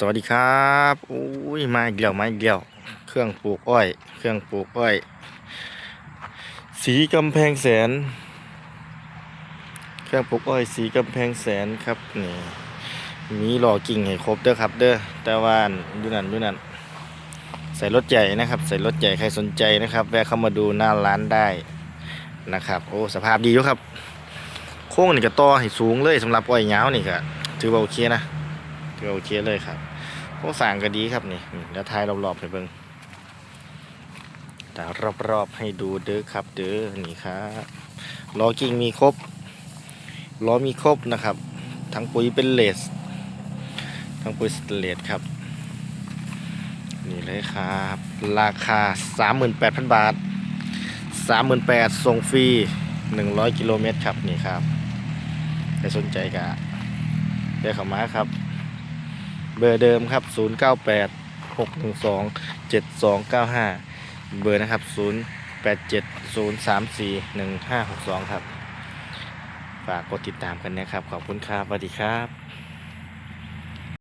สวัสดีครับอุ้ยมาอีกแล้วมาอีกแล้วเครื่องปลูกอ้อย เครื่องปลูกอ้อย สีกำแพงแสน เครื่องปลูกอ้อย สีกำแพงแสนครับนี่มีหล่อกิ่งให้ครบเด้อครับ เด้อแต่ว่าอันยู่นั่นอยู่นั่นใส่รถใหญ่นะครับ ใส่รถใหญ่ใครสนใจนะครับ แวะเข้ามาดูหน้าร้านได้นะครับโอ้สภาพดีอยู่ครับ โค้งนี่ก็ต่อให้สูงเลยสำหรับอ้อยยาวนี่ก็ถือว่าโอเคนะ ถือว่าโอเคเลยครับโค้งสางก็ดีครับนี่อืมเดี๋ยวถ่ายรอบๆให้เบิ่งแต่รอบๆให้ดูเด้อครับ เด้อนี่ครับล้อกิ่งมีครบล้อมีครบนะครับ ทั้งปุ๋ยเป็นเลสทั้งปุ๋ยสเตเลสครับ นี่เลยครับ ราคา 38,000 บาท 38,000ส่งฟรี 100 กิโลเมตรครับนี่ครับใครสนใจก็เรียกเข้ามาครับ เบอร์เดิมครับ 098 612 7295 เบอร์นะครับ 087 034 1562 ครับ ฝากกดติดตามกันนะครับ ขอบคุณครับสวัสดีครับ